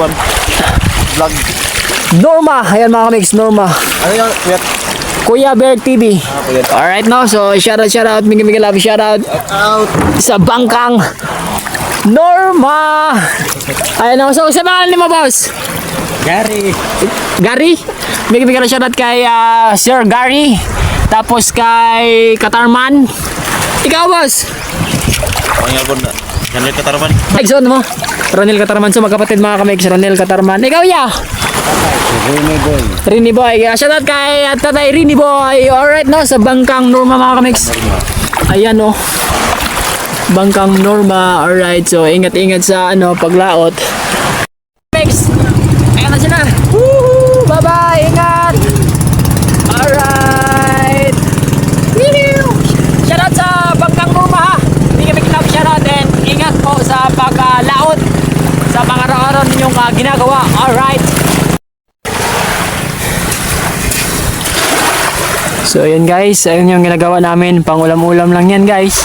kwan. Vlog. Norma. Ayan mga kamix, Norma. Ano yun? Kuya? Kuya Bear TV. Ah. Alright no, so shout out, shout out, mega mega love, shout out Out. sa bangkang Norma. Ayan no, so sa mga lima boss. Gary. Gary, mega mega shout out kay ah, Sir Gary. Tapos kay Katarman. Ikaw boss. Ang po na. Ganit ka taraman. Exxon mo. Ronel Katarman. So magkapatid mga kamix, Ronel Katarman. Ikaw ya. Rene boy. Rini Boy. Uh, shout out kay uh, Tatay Rini Boy. Alright no, sa Bangkang Norma mga kamix. Ayan no. Bangkang Norma. Alright, so ingat-ingat sa ano paglaot. Mix. Ayan na sila. Woohoo! Bye-bye. Ingat. Alright. Shout out sa Bangkang Norma ha. Hindi kami kinap shout out and ingat po sa paglaot araw-araw ninyong uh, ginagawa. Alright. So ayun guys, ayun yung ginagawa namin, pang ulam-ulam lang yan guys.